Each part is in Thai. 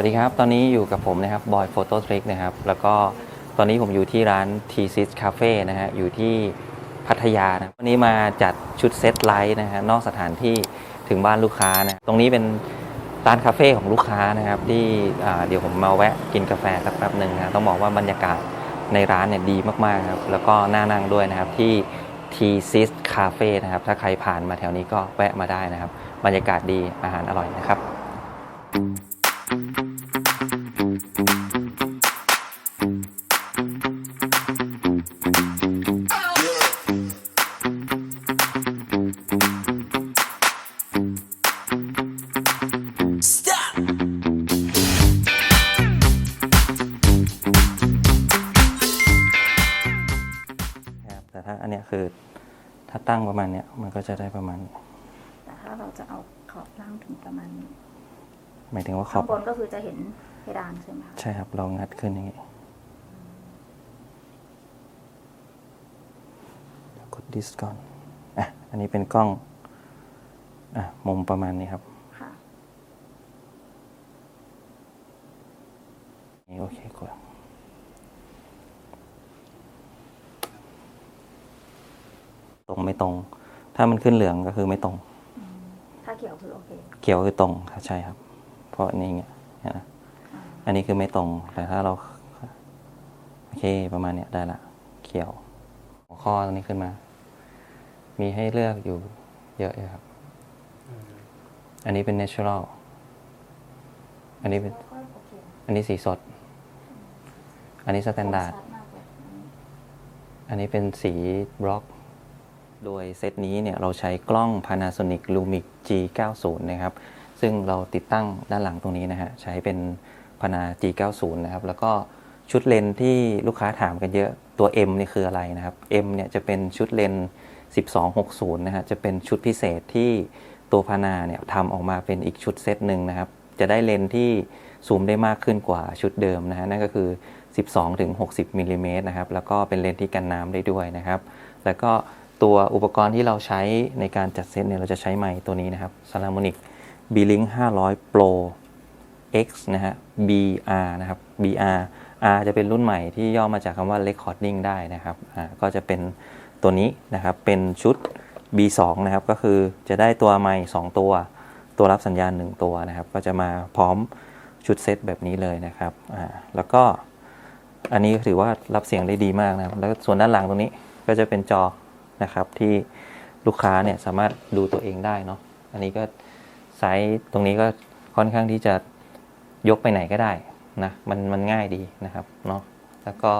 วัสดีครับ ตอนนี้อยู่กับผมนะครับบอยโฟโต้ทริกนะครับ แล้วก็ตอนนี้ผมอยู่ที่ร้าน T s i s Cafe นะฮะ อยู่ที่พัทยานะ วันนี้มาจัดชุดเซตไลท์นะฮะ นอกสถานที่ถึงบ้านลูกค้านะ ตรงนี้เป็นร้านคาเฟ่ของลูกค้านะครับ ที่เดี๋ยวผมมาแวะกินกาแฟสักแป๊บหนึ่งนะ ต้องบอกว่าบรรยากาศในร้านเนี่ยดีมากๆครับ แล้วก็น่านั่งด้วยนะครับที่ T s i s Cafe นะครับ ถ้าใครผ่านมาแถวนี้ก็แวะมาได้นะครับ บรรยากาศดีอาหารอร่อยนะครับนะ ถ้าตั้งประมาณเนี้ยมันก็จะได้ประมาณนี้แต่ถ้าเราจะเอาขอบล่างถึงประมาณนี้หมายถึงว่าขอข้างบบนก็คือจะเห็นเพดานใช่ไหมคะใช่ครับ เรางัดขึ้นอย่างนี้กดดิสก่อนอะอันนี้เป็นกล้องอะมุมประมาณนี้ครับค่ะ นี่โอเคกด ตรงไม่ตรง ถ้ามันขึ้นเหลืองก็คือไม่ตรง ถ้าเขียวคือโอเค เขียวคือตรงครับใช่ครับ เพราะนี่เงี้ยเห็นไหมอ่าอันนี้คือไม่ตรง แต่ถ้าเราโอเคประมาณเนี้ยได้ละ เขียว หัวข้อตรงนี้ขึ้นมา มีให้เลือกอยู่เยอะเลยครับ อันนี้เป็น natural อันนี้เป็นก็โอเคอันนี้สีสด อันนี้ standard ชัดมากเลยอันนี้อันนี้เป็นสีบล็อก โดยเซตนี้เนี่ยเราใช้กล้อง Panasonic Lumix G90 นะครับ ซึ่งเราติดตั้งด้านหลังตรงนี้นะฮะ ใช้เป็น Pana G90 นะครับ แล้วก็ชุดเลนที่ลูกค้าถามกันเยอะตัว M เนี่ยคืออะไรนะครับ M เนี่ยจะเป็นชุดเลนส์1260 นะฮะ จะเป็นชุดพิเศษที่ตัวพานาเนี่ยทำออกมาเป็นอีกชุดเซตหนึ่งนะครับ จะได้เลนที่ซูมได้มากขึ้นกว่าชุดเดิมนะฮะ นั่นก็คือ 12ถึง60มิลลิเมตรนะครับ แล้วก็เป็นเลนที่กันน้ำได้ด้วยนะครับ แล้วก็ ตัวอุปกรณ์ที่เราใช้ในการจัดเซตเนี่ยเราจะใช้ไมค์ตัวนี้นะครับ Salamonic B-Link 500 Pro X นะฮะ BR นะครับ BR R จะเป็นรุ่นใหม่ที่ย่อมาจากคำว่า Recording ได้นะครับก็จะเป็นตัวนี้นะครับ เป็นชุด B2 นะครับ ก็คือจะได้ตัวไมค์2ตัว ตัวรับสัญญาณ 1 ตัวนะครับ ก็จะมาพร้อมชุดเซตแบบนี้เลยนะครับแล้วก็อันนี้ถือว่ารับเสียงได้ดีมากนะครับ แล้วส่วนด้านหลังตรงนี้ก็จะเป็นจอ นะครับ ที่ลูกค้าเนี่ยสามารถดูตัวเองได้เนาะอันนี้ก็ไซส์ตรงนี้ก็ค่อนข้างที่จะยกไปไหนก็ได้นะมันมันง่ายดีนะครับเนาะแล้วก็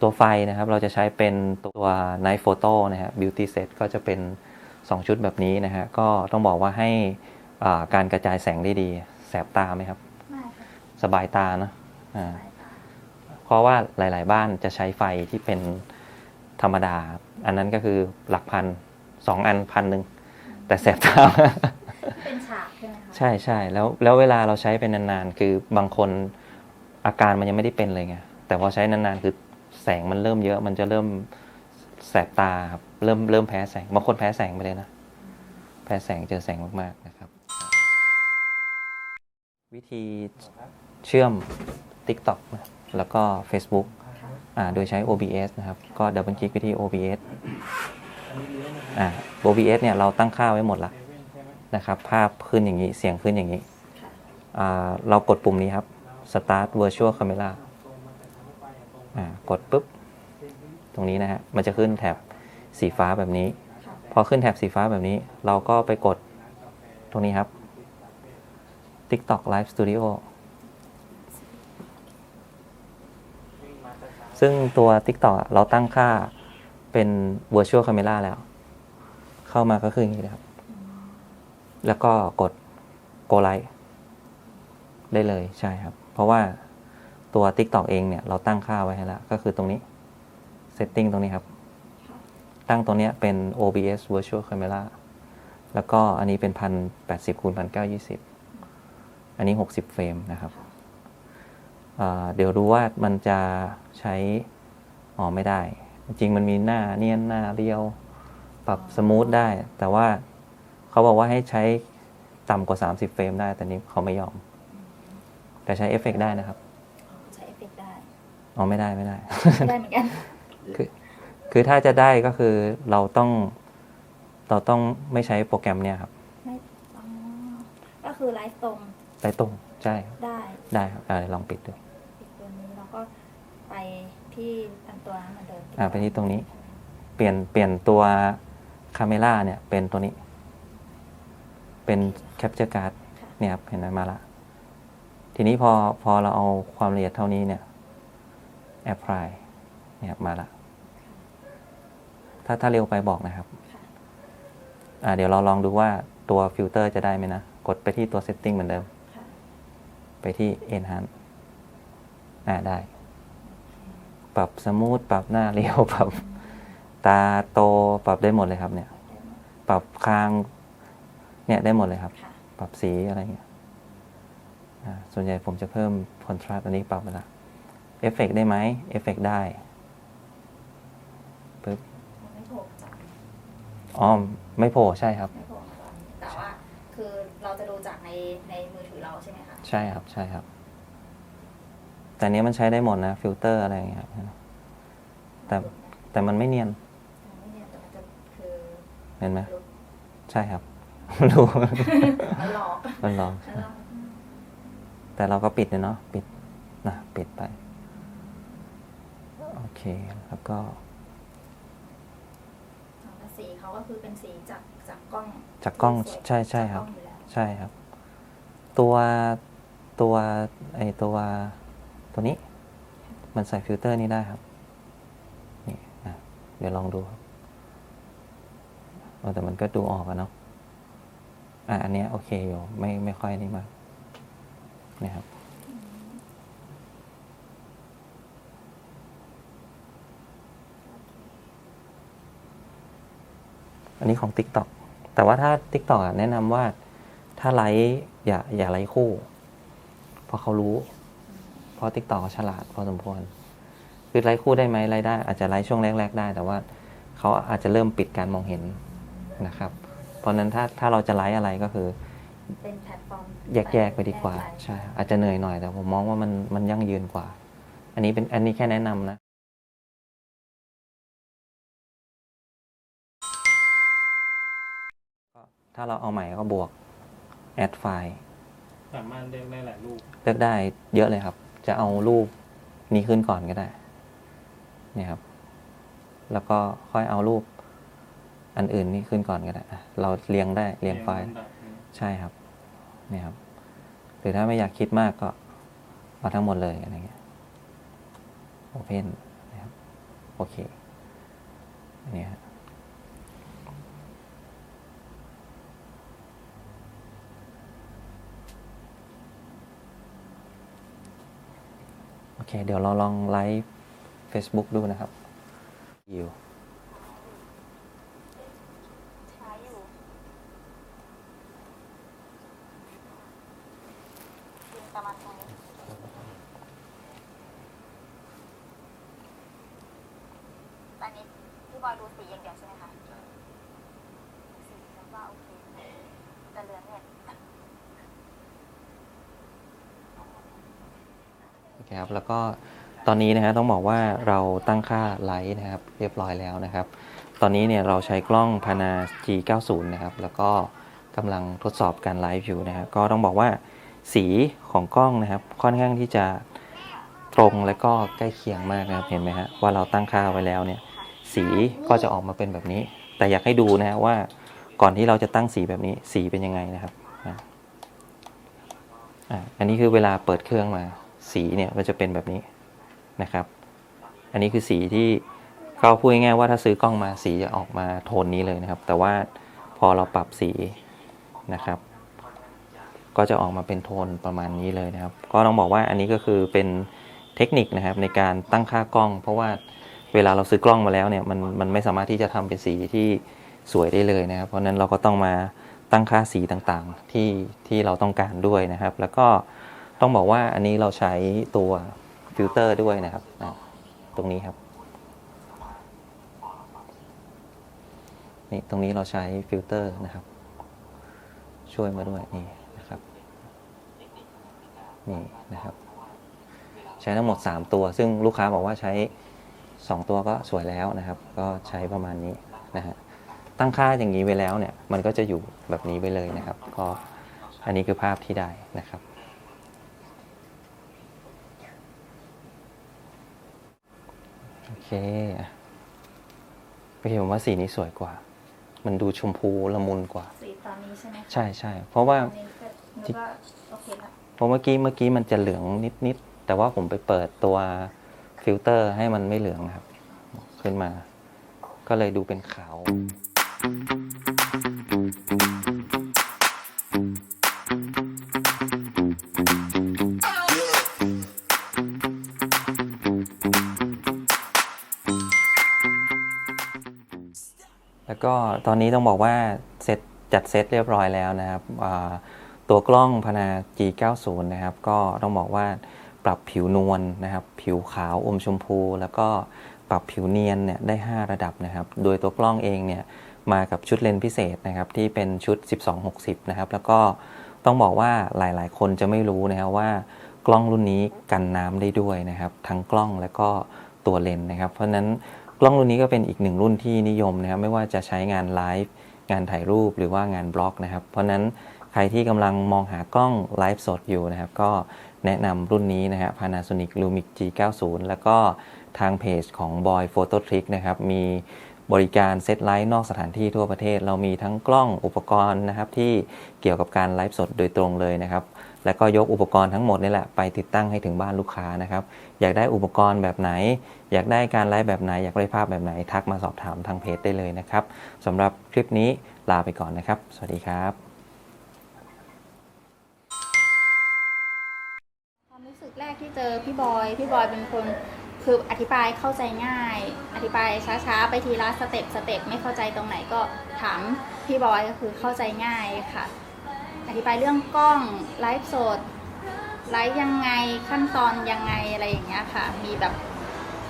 ตัวไฟนะครับเราจะใช้เป็นตัว Night Photo นะฮะ Beauty Set ก็จะเป็น 2 ชุดแบบนี้นะฮะก็ต้องบอกว่าให้อ่าการกระจายแสงได้ดี แสบตาไหมครับ ไม่ค่ะสบายตาเนอะอ่าสายตาเพราะว่าหลาย ๆ บ้านจะใช้ไฟที่เป็นธรรมดาครับ อันนั้นก็คือหลักพันสองอันพันหนึ่งแต่แสบตาเป็นฉากใช่ไหมคะใช่ใช่แล้วแล้วเวลาเราใช้เป็นนานๆคือบางคนอาการมันยังไม่ได้เป็นเลยไงแต่พอใช้นานๆคือแสงมันเริ่มเยอะ มันจะเริ่มแสบตาครับเริ่มเริ่มแพ้แสงบางคนแพ้แสงไปเลยนะแพ้แสงเจอแสงมากๆนะครับ วิธีเชื่อม TikTok นะแล้วก็ Facebook ค่ะอ่า โดยใช้ OBS นะครับ ก็ดับเบิลคลิกไปที่ OBS OBS เนี่ยเราตั้งค่าไว้หมดละนะครับ ภาพขึ้นอย่างนี้ เสียงขึ้นอย่างนี้ เรากดปุ่มนี้ครับ Start Virtual Camera กดปุ๊บ ตรงนี้นะฮะ มันจะขึ้นแถบสีฟ้าแบบนี้ พอขึ้นแถบสีฟ้าแบบนี้ เราก็ไปกดตรงนี้ครับ TikTok Live Studio ซึ่งตัว TikTok อะเราตั้งค่าเป็น Virtual Camera แล้ว เข้ามาก็คืออย่างนี้เลยครับ แล้วก็กด Go Live ได้เลยใช่ครับ เพราะว่าตัว TikTok เองเนี่ยเราตั้งค่าไว้ให้แล้ว ก็คือตรงนี้ Setting ตรงนี้ครับ ตั้งตัวเนี้ยเป็น OBS Virtual Camera แล้วก็อันนี้เป็นพันแปดสิบคูณพันเก้ายี่สิบอันนี้หกสิบเฟรมนะครับอ่า เดี๋ยวดูว่ามันจะใช้อ๋อไม่ได้ จริงๆมันมีหน้าเนียนหน้าเรียว ปรับสมูทได้ แต่ว่าเขาบอกว่าให้ใช้ต่ำกว่า 30 เฟรมได้ แต่นี้เขาไม่ยอม แต่ใช้เอฟเฟกต์ได้นะครับอ๋อใช้เอฟเฟกต์ได้อ๋อไม่ได้ไม่ได้ไม่ได้เหมือนกันคือคือถ้าจะได้ก็คือเราต้องเราต้องไม่ใช้โปรแกรมเนี่ยครับไม่อ๋อก็คือไลฟ์ตรงได้ตรงใช่ครับได้ได้ครับอ่าลองปิดดูปิดตัวนี้แล้ว ก็ไปที่อันตัวนั้นเหมือนเดิมอ่าไปที่ตรงนี้ เปลี่ยนเปลี่ยนตัวคาเมล่าเนี่ยเป็นตัวนี้ เป็นแคปเจอร์การ์ดค่ะเนี่ยครับเห็นไหมมาละ ทีนี้พอพอเราเอาความละเอียดเท่านี้เนี่ยแอปพลายเนี่ยครับมาละ ถ้าถ้าเร็วไปบอกนะครับค่ะอ่าเดี๋ยวเราลองดูว่าตัวฟิลเตอร์จะได้ไหมนะ กดไปที่ตัว Setting เหมือนเดิมค่ะไปที่ Enhance อ่าได้ ปรับสมูทปรับหน้าเรียวปรับตาโตปรับได้หมดเลยครับ เนี่ยได้หมดปรับคาง เนี่ยได้หมดเลยครับค่ะปรับสีอะไรเงี้ยอ่าส่วนใหญ่ผมจะเพิ่มคอนทราสต์อันนี้ปรับไปละเอฟเฟกได้ไหมเอฟเฟกได้ปึ๊บมันไม่โผล่จากอ๋อไม่โผล่ใช่ครับไม่โผล่มาตอนนี้แต่ว่าคือเราจะดูจากในในมือถือเราใช่ไหมคะใช่ครับใช่ครับ แต่อันนี้มันใช้ได้หมดนะฟิลเตอร์อะไรอย่างเงี้ยครับแต่แต่มันไม่เนียนไม่เนี่ยแต่มันจะคือเห็นไหมลุกใช่ครับรู้มันหลอกมันลองแล้วเราแต่เราก็ปิดเลยเนาะปิดนะปิดไป โอเคแล้วก็แล้วสีเขาก็คือเป็นสีจากจากกล้อง จากกล้องสวยใช่ใช่จากคกรัล้บองอยู่แล้วใช่ครับ ตัวตัวไอตัวตัว ตัวนี้มันใส่ฟิลเตอร์นี้ได้ครับนี่นะเดี๋ยวลองดูครับแต่มันก็ดูออกอะเนาะอะอันนี้โอเคอยู่ไม่ไม่ค่อยนี่มากนี่ครับอันนี้ของ TikTok แต่ว่าถ้า TikTok อะแนะนำว่าถ้าไลฟ์อย่าอย่าไลฟ์คู่ เพราะเขารู้ ราะ TikTok เขาฉลาดพอสมควรคือไลฟ์คู่ได้ไหมไลฟ์ได้อาจจะไลฟ์ช่วงแรก ๆ ได้ แต่ว่าเขาอาจจะเริ่มปิดการมองเห็นนะครับ เพราะฉะนั้นถ้าถ้าเราจะไลฟ์อะไรก็คือเป็นแพลตฟอร์มแยกๆไปดีกว่าแยไปใช่อาจจะเหนื่อยหน่อยแต่ผมมองว่ามันมันยั่งยืนกว่า อันนี้เป็นอันนี้แค่แนะนำนะถ้าเราเอาใหม่ก็บวก add file สามารถเลือกได้หลายรูป เลือกได้เยอะเลยครับ จะเอารูปนี้ขึ้นก่อนก็ได้เนี่ยครับ แล้วก็ค่อยเอารูป อันอื่นนี่ขึ้นก่อนก็ได้อะเราเรียงได้เรียงไฟล์ลำดับนี้ใช่ครับเนี่ยครับ หรือถ้าไม่อยากคิดมากก็เอาทั้งหมดเลยอะไรเงี้ย Open นะครับโอเคอันนี้ฮะโอเคเดี๋ยวเราลองไลฟ์ Facebook ดูนะครับอยู่ใช้อยู่ตอนนี้พี่บอยดูสีอย่างเดียวใช่ไหมคะสีแล้วว่าโอเคแต่เหลืองเนี่ย ครับแล้วก็ตอนนี้นะฮะต้องบอกว่าเราตั้งค่าไลท์นะครับเรียบร้อยแล้วนะครับ ตอนนี้เนี่ยเราใช้กล้อง Pana G90 นะครับแล้วก็กำลังทดสอบการไลฟ์อยู่นะครับก็ต้องบอกว่าสีของกล้องนะครับค่อนข้างที่จะตรงและก็ใกล้เคียงมากนะครับเห็นไหมฮะว่าเราตั้งค่าไว้แล้วเนี่ยสีก็จะออกมาเป็นแบบนี้ แต่อยากให้ดูนะฮะว่าก่อนที่เราจะตั้งสีแบบนี้สีเป็นยังไงนะครับอันนี้คือเวลาเปิดเครื่องมา สีเนี่ยมันจะเป็นแบบนี้นะครับ อันนี้คือสีที่เขาพูดง่ายๆว่าถ้าซื้อกล้องมาสีจะออกมาโทนนี้เลยนะครับ แต่ว่าพอเราปรับสีนะครับ ก็จะออกมาเป็นโทนประมาณนี้เลยนะครับ ก็ต้องบอกว่าอันนี้ก็คือเป็นเทคนิคนะครับในการตั้งค่ากล้อง เพราะว่าเวลาเราซื้อกล้องมาแล้วเนี่ยมันมันไม่สามารถที่จะทำเป็นสีที่สวยได้เลยนะครับ เพราะฉะนั้นเราก็ต้องมาตั้งค่าสีต่างๆที่ที่เราต้องการด้วยนะครับ แล้วก็ ต้องบอกว่าอันนี้เราใช้ตัวฟิลเตอร์ด้วยนะครับ ตรงนี้ครับนี่ตรงนี้เราใช้ฟิลเตอร์นะครับ ช่วยมาด้วยนี่นะครับนี่นะครับ ใช้ทั้งหมด 3 ตัว ซึ่งลูกค้าบอกว่าใช้ 2 ตัวก็สวยแล้วนะครับ ก็ใช้ประมาณนี้นะฮะตั้งค่าอย่างนี้ไว้แล้วเนี่ย มันก็จะอยู่แบบนี้ไปเลยนะครับ ก็อันนี้คือภาพที่ได้นะครับ โอ เคอะโอเคผมว่าสีนี้สวยกว่า มันดูชมพูละมุนกว่า สีตอนนี้ใช่ไหมคะใช่ใช่เพราะว่าตอนนี้ก็นึกว่าโอเคละเพราะเมื่อกี้เมื่อกี้มันจะเหลืองนิดๆแต่ว่าผมไปเปิดตัวฟิลเตอร์ให้มันไม่เหลืองครับ ขึ้นมา ก็เลยดูเป็นขาว ก็ตอนนี้ต้องบอกว่าเซตจัดเซตเรียบร้อยแล้วนะครับตัวกล้องพนา G90 นะครับ ก็ต้องบอกว่าปรับผิวนวลนะครับ ผิวขาวอมชมพู แล้วก็ปรับผิวเนียนเนี่ยได้ 5 ระดับนะครับ โดยตัวกล้องเองเนี่ยมากับชุดเลนส์พิเศษนะครับ ที่เป็นชุด 12-60 นะครับ แล้วก็ต้องบอกว่าหลายๆ คนจะไม่รู้นะครับว่ากล้องรุ่นนี้กันน้ำได้ด้วยนะครับ ทั้งกล้องแล้วก็ตัวเลนส์นะครับ เพราะฉะนั้น กล้องรุ่นนี้ก็เป็นอีกหนึ่งรุ่นที่นิยมนะครับ ไม่ว่าจะใช้งานไลฟ์งานถ่ายรูปหรือว่างานบล็อกนะครับ เพราะนั้นใครที่กำลังมองหากล้องไลฟ์สดอยู่นะครับ ก็แนะนำรุ่นนี้นะฮะ Panasonic Lumix G90 แล้วก็ทางเพจของ Boy Photo Trick นะครับ มีบริการเซตไลฟ์นอกสถานที่ทั่วประเทศ เรามีทั้งกล้องอุปกรณ์นะครับ ที่เกี่ยวกับการไลฟ์สดโดยตรงเลยนะครับ แล้วก็ยกอุปกรณ์ทั้งหมดนี่แหละไปติดตั้งให้ถึงบ้านลูกค้านะครับ อยากได้อุปกรณ์แบบไหน อยากได้การไลฟ์แบบไหน อยากได้ภาพแบบไหน ทักมาสอบถามทางเพจได้เลยนะครับสำหรับคลิปนี้ลาไปก่อนนะครับ สวัสดีครับความรู้สึกแรกที่เจอพี่บอย พี่บอยเป็นคนคืออธิบายเข้าใจง่าย อธิบายช้าๆ ไปทีละสเต็ปสเต็ปไม่เข้าใจตรงไหนก็ถามพี่บอยก็คือเข้าใจง่ายค่ะ อธิบายเรื่องกล้องไลฟ์สด ไลฟ์ยังไงขั้นตอนยังไงอะไรอย่างเงี้ยค่ะ มีแบบ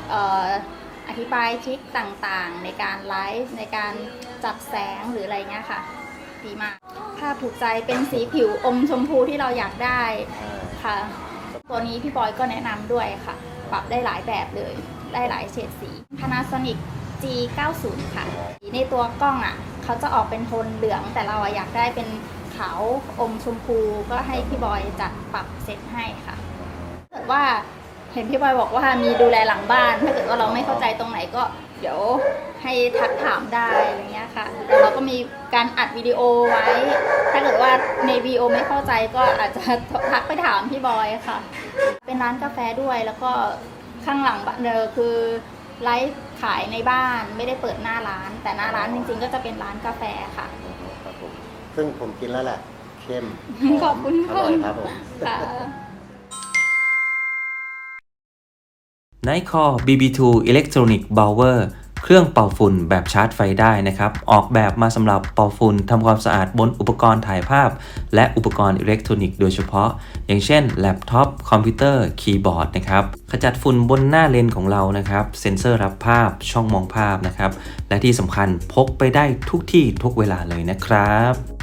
เอ่ออธิบายทริคต่างๆ ในการไลฟ์ในการจับแสงหรืออะไรเงี้ยค่ะ ดีมาก ภาพถูกใจเป็นสีผิวอมชมพูที่เราอยากได้ค่ะ ตัวนี้พี่บอยก็แนะนำด้วยค่ะ ปรับได้หลายแบบเลย ได้หลายเฉดสี Panasonic G90 ค่ะ ในตัวกล้องอะ เขาจะออกเป็นโทนเหลืองแต่เราอยากได้เป็น ขาวอมชมพูก็ให้พี่บอยจัดปรับเซตให้ค่ะถ้าเกิดว่าเห็นพี่บอยบอกว่ามีดูแลหลังบ้าน ถ้าเกิดว่าเราไม่เข้าใจตรงไหนก็เดี๋ยวให้ทักถามได้อะไรเงี้ยค่ะแล้วเราก็มีการอัดวิดีโอไว้ ถ้าเกิดว่าในวีดีโอไม่เข้าใจก็อาจจะทักไปถามพี่บอยค่ะ เป็นร้านกาแฟด้วยแล้วก็ข้างหลังบ้านเดอคือไลฟ์ขายในบ้านไม่ได้เปิดหน้าร้าน แต่หน้าร้านจริงๆ ก็จะเป็นร้านกาแฟค่ะ ซึ่งผมกินแล้วแหละเข้มขอบคุณอค่ะร่อยครับผม ค่ะ Nightcore BB2 Electronic Blower เครื่องเป่าฝุ่นแบบชาร์จไฟได้นะครับ ออกแบบมาสำหรับเป่าฝุ่นทำความสะอาดบนอุปกรณ์ถ่ายภาพ และอุปกรณ์อิเล็กทรอนิกส์โดยเฉพาะ อย่างเช่นแล็ปท็อปคอมพิวเตอร์คีย์บอร์ดนะครับขจัดฝุ่นบนหน้าเลนส์ของเรานะครับ เซ็นเซอร์รับภาพช่องมองภาพนะครับ และที่สำคัญพกไปได้ทุกที่ทุกเวลาเลยนะครับ